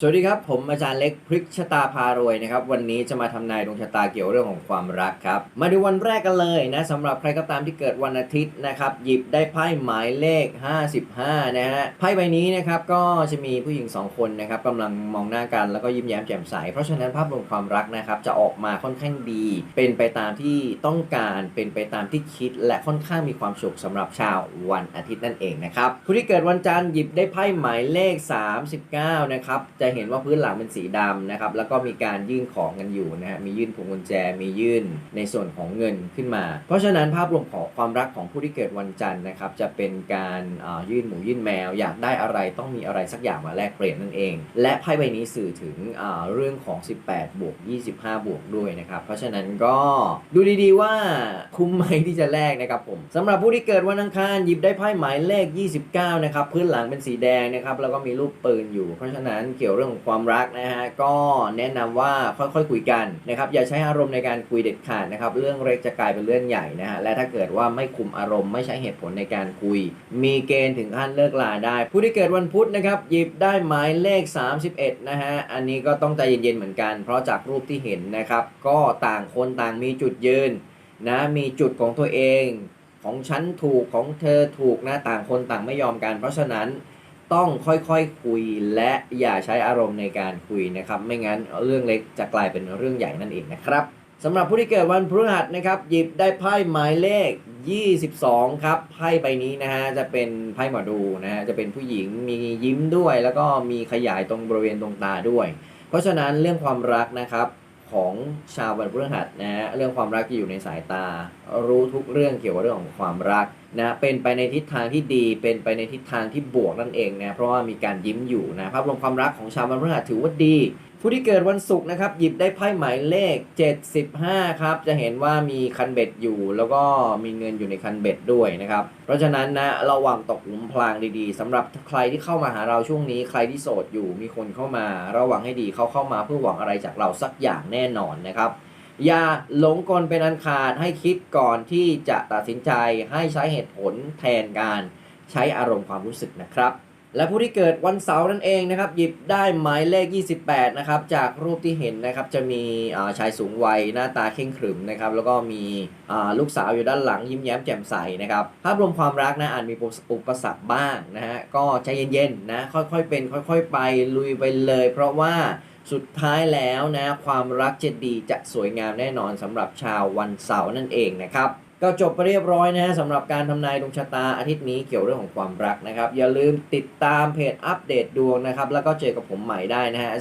สวัสดีครับ ผมอาจารย์เล็กพฤกชะตาพารวยนะครับ วันนี้จะมาทำนายดวงชะตาเกี่ยวเรื่องของความรักครับ มาดูวันแรกกันเลยนะสำหรับใครก็ตามที่เกิดวันอาทิตย์นะครับ หยิบได้ไพ่หมายเลข 55 นะฮะไพ่ใบนี้นะครับก็จะมีผู้หญิง 2 คนนะครับกำลังมองหน้ากันแล้วก็ยิ้มแย้มแจ่มใส เพราะฉะนั้นภาพรวมความรักนะครับจะออกมาค่อนข้างดี เป็นไปตามที่ต้องการเป็นไปตามที่คิด และค่อนข้างมีความสุขสำหรับชาววันอาทิตย์นั่นเองนะครับผู้ที่เกิดวันจันทร์หยิบได้ไพ่หมายเลข 39 นะครับจะเห็นว่าพื้นหลังเป็นสีดำนะครับ แล้วก็มีการยื่นของกันอยู่นะฮะ มียื่นพวงกุญแจ มียื่นในส่วนของเงินขึ้นมา เพราะฉะนั้นภาพรวมของความรักของผู้ที่เกิดวันจันทร์นะครับ จะเป็นการยื่นหมูยื่นแมว อยากได้อะไรต้องมีอะไรสักอย่างมาแลกเปลี่ยนนั่นเอง และไพ่ใบนี้สื่อถึงเรื่องของ 18 บวก 25 บวกด้วยนะครับ เพราะฉะนั้นก็ดูดีๆว่าคุ้มไหมที่จะแลกนะครับผมสำหรับผู้ที่เกิดวันอังคารหยิบได้ไพ่หมายเลข 29 นะครับ พื้นหลังเป็นสีแดงนะครับ แล้วก็มีรูปปืนอยู่ เพราะฉะนั้นเกี่ยวเรื่องของความรักนะฮะก็แนะนำว่าค่อยๆคุยกันนะครับอย่าใช้อารมณ์ในการคุยเด็ดขาดนะครับเรื่องเล็กจะกลายเป็นเรื่องใหญ่นะฮะและถ้าเกิดว่าไม่คุมอารมณ์ไม่ใช้เหตุผลในการคุย มีเกณฑ์ถึงขั้นเลิกลาได้ ผู้ที่เกิดวันพุธนะครับหยิบได้หมายเลข 31นะฮะอันนี้ก็ต้องใจเย็นๆเหมือนกัน เพราะจากรูปที่เห็นนะครับก็ต่างคนต่างมีจุดยืนนะมีจุดของตัวเอง ของฉันถูกของเธอถูกนะต่างคนต่างไม่ยอมกัน เพราะฉะนั้น ต้องค่อยๆคคุยและอย่าใช้อารมณ์ในการคุยนะครับ ไม่งั้นเรื่องเล็กจะกลายเป็นเรื่องใหญ่นั่นเองนะครับสำหรับผู้ที่เกิดวันพฤหัสนะครับหยิบได้ไพ่หมายเลข 22 ครับไพ่ใบนี้นะฮะจะเป็นไพ่หมอดูนะฮะจะเป็นผู้หญิงมียิ้มด้วย แล้วก็มีขยายตรงบริเวณตรงตาด้วย เพราะฉะนั้นเรื่องความรักนะครับ ของชาววันพฤหัสนะฮะเรื่องความรักจะอยู่ในสายตา รู้ทุกเรื่องเกี่ยวกับเรื่องของความรักนะเป็นไปในทิศทางที่ดีเป็นไปในทิศทางที่บวกนั่นเองนะเพราะว่ามีการยิ้มอยู่นะภาพรวมความรักของชาววันพฤหัสถือว่าดี ผู้ที่เกิดวันศุกร์นะครับ หยิบได้ไพ่หมายเลข 75 ครับ จะเห็นว่ามีคันเบ็ดอยู่ แล้วก็มีเงินอยู่ในคันเบ็ดด้วยนะครับ เพราะฉะนั้นนะระวังตกหลุมพรางดีๆสำหรับใครที่เข้ามาหาเราช่วงนี้ ใครที่โสดอยู่ มีคนเข้ามา ระวังให้ดีเขาเข้ามาเพื่อหวังอะไรจากเราสักอย่างแน่นอนนะครับอย่าหลงกลเป็นอันขาดให้คิดก่อนที่จะตัดสินใจให้ใช้เหตุผลแทนการใช้อารมณ์ความรู้สึกนะครับ และผู้ที่เกิดวันเสาร์นั่นเองนะครับหยิบได้หมายเลข 28 นะครับจากรูปที่เห็นนะครับจะมีอ่าชายสูงวัยหน้าตาเข่งขรึมนะครับแล้วก็มีอ่าลูกสาวอยู่ด้านหลังยิ้มแย้มแจ่มใสนะครับภาพรวมความรักนะอาจมีอุปสรรคบ้างนะฮะก็ใจเย็นๆนะค่อยๆเป็นค่อยๆไปลุยไปเลย เพราะว่าสุดท้ายแล้วนะความรักจะดีจะสวยงามแน่นอนสำหรับชาววันเสาร์นั่นเองนะครับ ก็จบไปเรียบร้อยนะฮะสำหรับการทำนายดวงชะตาอาทิตย์นี้เกี่ยวเรื่องของความรักนะครับ อย่าลืมติดตามเพจอัปเดตดวงนะครับ แล้วก็เจอกับผมใหม่ได้นะฮะ